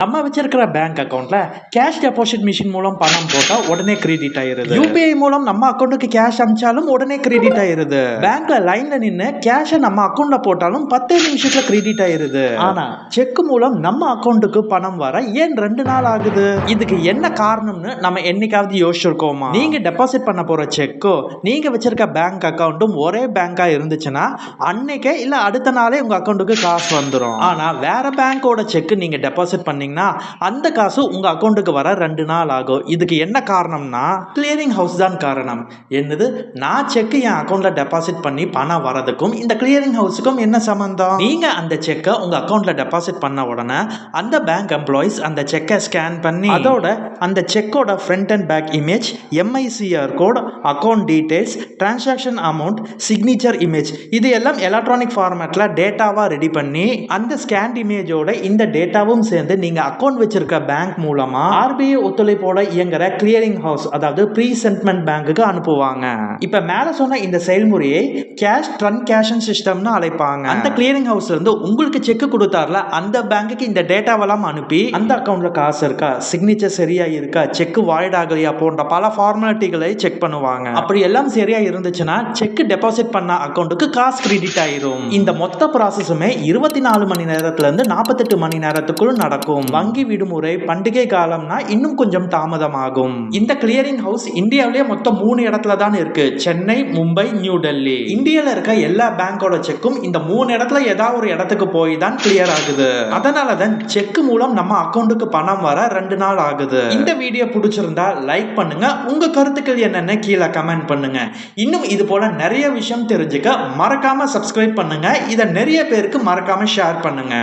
நம்ம வச்சிருக்கிற பேங்க் அக்கவுண்ட்ல கேஷ் டெபாசிட் மிஷின் மூலம் பணம் போட்டா உடனே கிரெடிட் ஆயிருது. யூபிஐ மூலம் நம்ம அக்கௌண்ட்டுக்கு கேஷ் அமிச்சாலும் உடனே கிரெடிட் ஆயிருது. பேங்க்ல லைன்ல நின்னு கேஷை நம்ம அக்கௌண்ட்ல போட்டாலும் பத்தே நிமிஷத்துல கிரெடிட் ஆயிருது. ஆனா செக் மூலம் நம்ம அக்கௌண்ட்டுக்கு பணம் வர ஏன் ரெண்டு நாள் ஆகுது? இதுக்கு என்ன காரணம்னு நம்ம என்னைக்காவது யோசிச்சிருக்கோமா? நீங்க டெபாசிட் பண்ண போற செக்கோ நீங்க வச்சிருக்க பேங்க் அக்கௌண்ட்டும் ஒரே பேங்கா இருந்துச்சுன்னா அன்னைக்கே இல்ல அடுத்த நாளே உங்க அக்கௌண்ட்டுக்கு காசு வந்துடும் ஆனா வேற பேங்கோட செக் நீங்க டெபாசிட் பண்ணீங்கன்னா அந்த காசு உங்க அக்கௌண்ட்டுக்கு வர ரெண்டு நாள் ஆகும். இதுக்கு என்ன காரணம்னா கிளியரிங் ஹவுஸ் தான் காரணம். என்னது? நான் செக் என் அக்கௌண்ட்டில் டெபாசிட் பண்ணி பணம் வரதுக்கும் இந்த கிளியரிங் ஹவுஸுக்கும் என்ன சம்மந்தம் நீங்க அந்த செக்கை உங்க அக்கௌண்ட்டில் டெபாசிட் பண்ண உடனே அந்த பேங்க் எம்ப்ளாயிஸ் அந்த செக்கை ஸ்கேன் பண்ணி அதோட அந்த செக்கோட front and back image MICR code account details transaction amount signature image இது எல்லாம் எலக்ட்ரானிக் ஃபார்மேட்டில் டேட்டாவாக ரெடி பண்ணி அந்த ஸ்கேன் இமேஜோட இந்த டேட்டாவும் சேர்ந்து நீங்கள் அக்கௌண்ட் வச்சிருக்க பேங்க் மூலமாக ஆர்பிஐ ஒத்துழைப்போட இயங்குற கிளியரிங் ஹவுஸ் அதாவது ப்ரீ சென்ட்மெண்ட் பேங்க்குக்கு அனுப்புவாங்க. இப்போ மேலே சொன்ன இந்த செயல்முறையை கேஷ் ட்ரான்கேஷன் சிஸ்டம்னு அழைப்பாங்க. அந்த கிளியரிங் ஹவுஸ்ல இருந்து உங்களுக்கு செக் கொடுத்தாருல அந்த பேங்க்குக்கு இந்த டேட்டாவெல்லாம் அனுப்பி அந்த அக்கௌண்ட்ல காசு இருக்கா சிக்னேச்சர் சரியா இருக்கா செக் வாய்ட் ஆகலையா போன்ற பல ஃபார்மாலிட்டிகளை செக் பண்ணுவாங்க. அப்படி எல்லாம் சரியா இருந்துச்சுன்னா செக் டெபாசிட் பண்ண அக்கௌண்ட்டுக்கு காசு கிரெடிட் ஆயிரும். இந்த மொத்த ப்ராசஸுமே இருபத்தி நாலு மணி நேரத்துல இருந்து நாற்பத்தெட்டு மணி நேரத்துக்குள் நடக்கும். வங்கி விடுமுறை பண்டிகை காலம்னா இன்னும் கொஞ்சம் தாமதமாகும். இந்த கிளியரிங் ஹவுஸ் இந்தியாவிலேயே மொத்தம் மூணு இடத்துல தான் இருக்கு. சென்னை மும்பை நியூ டெல்லி. இந்தியால இருக்க எல்லா பேங்கோட செக்கும் இந்த மூணு இடத்துல ஏதாவது ஒரு இடத்துக்கு போய் தான் கிளியர் ஆகுது. அதனால தான் செக் மூலம் நம்ம அக்கௌண்ட்டுக்கு பணம் வர ரெண்டு நாள் ஆகுது. இந்த வீடியோ பிடிச்சிருந்தா லைக் பண்ணுங்க. உங்க கருத்துக்கள் என்னென்ன கீழே கமெண்ட் பண்ணுங்க. இன்னும் இது போல நிறைய விஷயம் தெரிஞ்சுக்க மறக்காம சப்ஸ்கிரைப் பண்ணுங்க. இதை நிறைய பேருக்கு மறக்காம ஷேர் பண்ணுங்க.